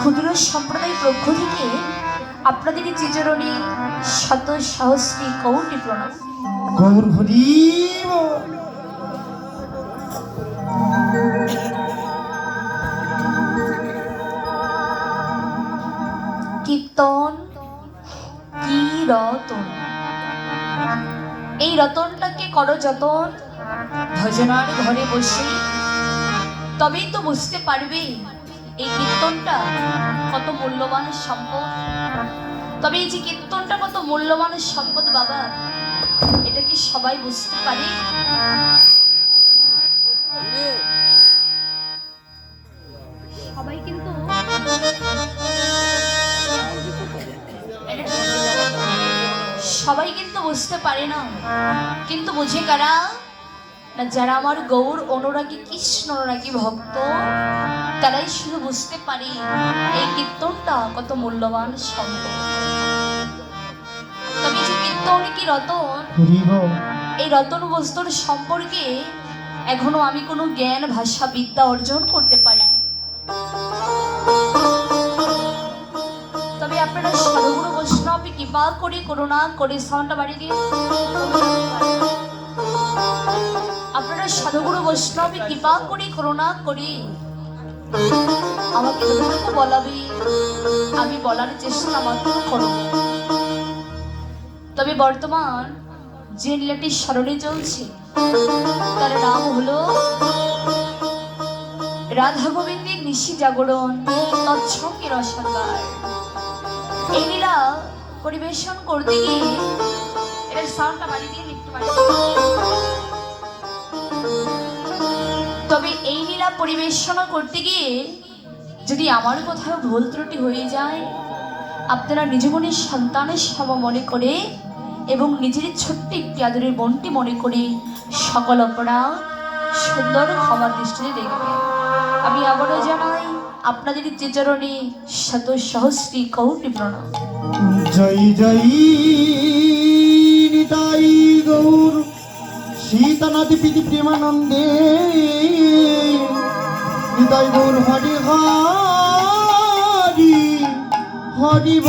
ক্ষুদ্র সম্প্রদায় পক্ষ থেকে আপনাদের চিচরণে শত সহস্রী কৌটি প্রণাম। গৌর কীর্তন কি রতন? এই রতনটাকে করো যতন। ভজনার ঘরে বসে। তবেই তো বুঝতে পারবে এই কীর্তনটা কত মূল্যবান সম্পদ। তবে এই যে কীর্তনটা কত মূল্যবান সম্পদ বাবা, এটা কি সবাই বুঝতে পারে? সবাই কিন্তু সবাই কিন্তু বুঝতে পারে না। কিন্তু বুঝে কারা? না যারা আমার গৌর অনুরাগী কৃষ্ণ অনুরাগী ভক্ত তারাই শুধু বুঝতে পারি এই কীর্তনটা কত মূল্যবান সম্পদ তবে যে কীর্তন কি রতন এই রতন বস্তুর সম্পর্কে এখনও আমি কোনো জ্ঞান ভাষা বিদ্যা অর্জন করতে পারিনি। তবে আপনারা সাধুগুরু বৈষ্ণব কৃপা করে করুণা করে সাউন্ডটা বাড়ি দিয়ে। আপনারা সাধুগুরু বৈষ্ণব, কৃপা করে, করুণা করে। আমাকে যতটুকু বলাবে, আমি বলার চেষ্টা মাত্র করব। তবে বর্তমান যে লীলাটি স্মরণে চলছে, তার নাম হলো রাধা গোবিন্দের নিশি জাগরণ তৎসঙ্গে রসঙ্গার এই লীলা পরিবেশন করতে গিয়ে এটার সাউন্ডটা বাড়ি দিয়ে একটু বাড়ি তবে এই লীলা পরিবেশনা করতে গিয়ে যদি আমার কোথাও ভুল ত্রুটি হয়ে যায়, আপনারা নিজ সন্তানের সম মনে করে এবং নিজের ছোট্ট একটি আদরের বনটি মনে করে সকল অপরাধ সুন্দর ক্ষমা দৃষ্টিতে দেখবেন। আমি আবারও জানাই, আপনাদের চেচরণে শত সহস্রী কৌটি প্রণাম। জয় জয়, নিতাই গৌর, সীতানাথ প্রীতি প্রেমানন্দে নিতাই হরি হরি হরি হরিব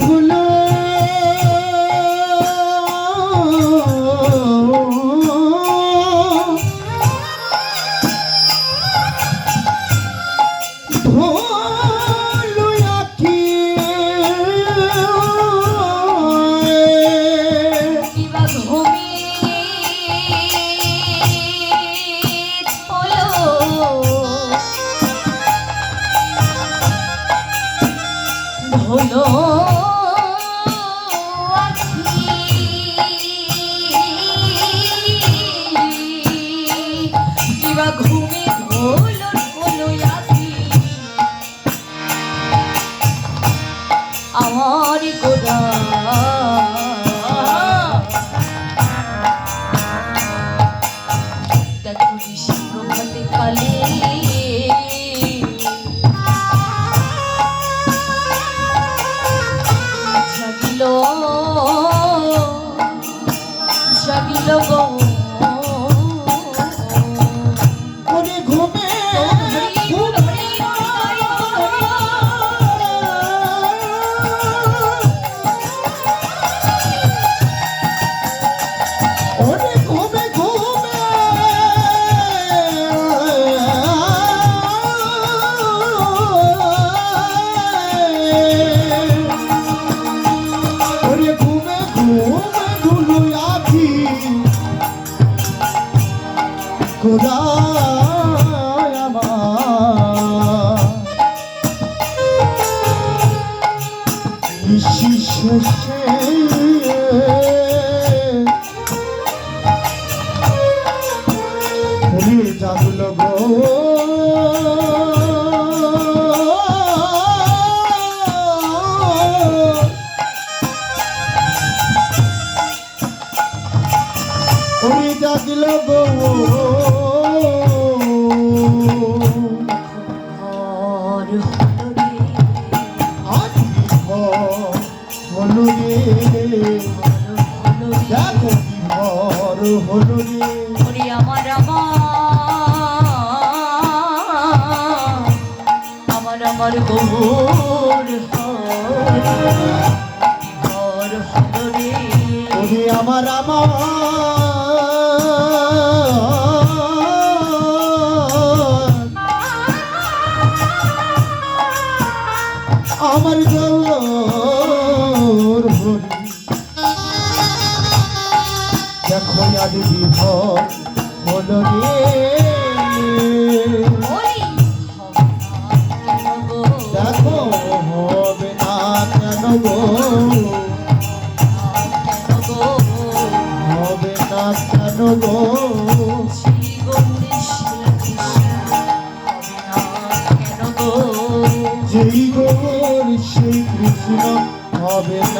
হলো আমার গোর হর হর হরে আমার আমার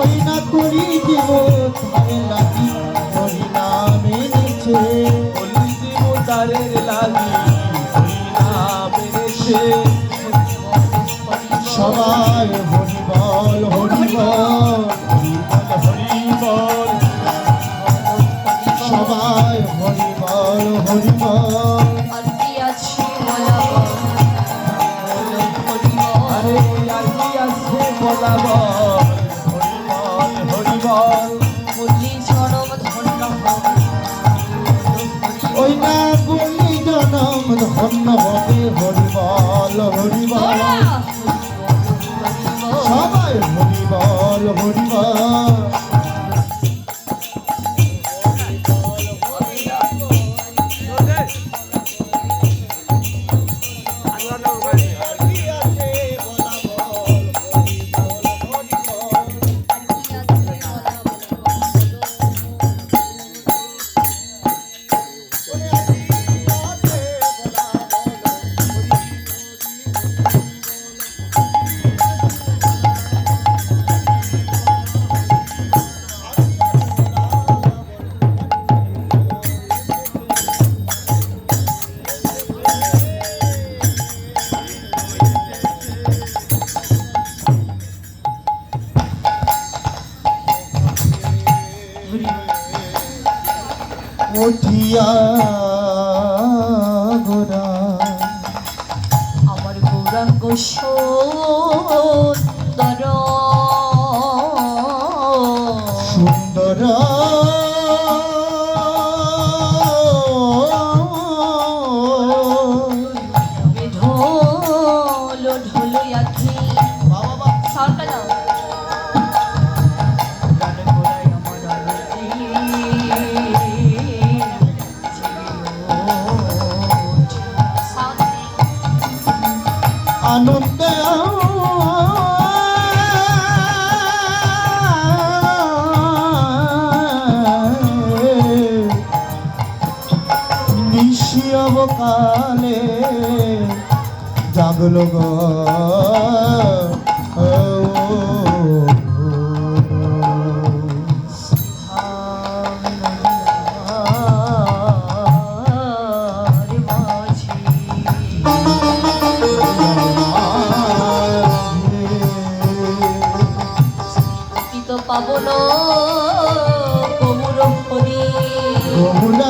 ওই না করি দিব ধারে লাগি Rony Mão সুন্দর কালে জাগলো গো। পাবন কবুর হরি কবুলা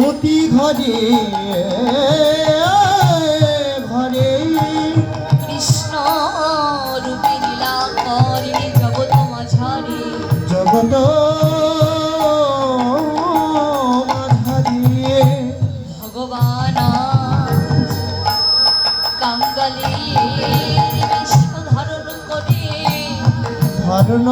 প্রতি ঘরে ঘরে কৃষ্ণ রূপে জগত মাঝারে। জগত ভগবান ধারণ করে। ধারণ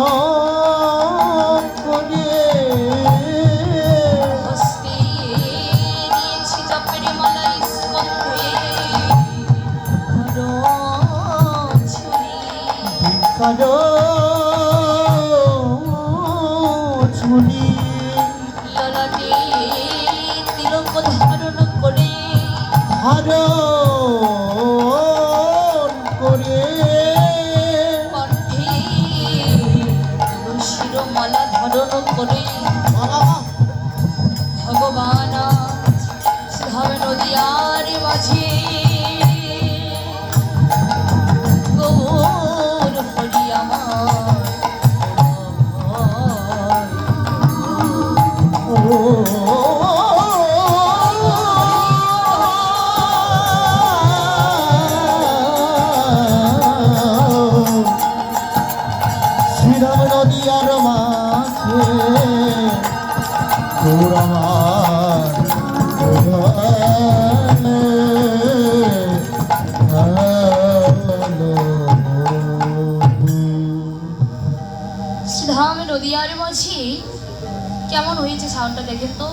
কালো চুলি ললাটি তিলক ধারণ করে। ধারণ কেমন হয়েছে সাউন্ডটা দেখেন তো।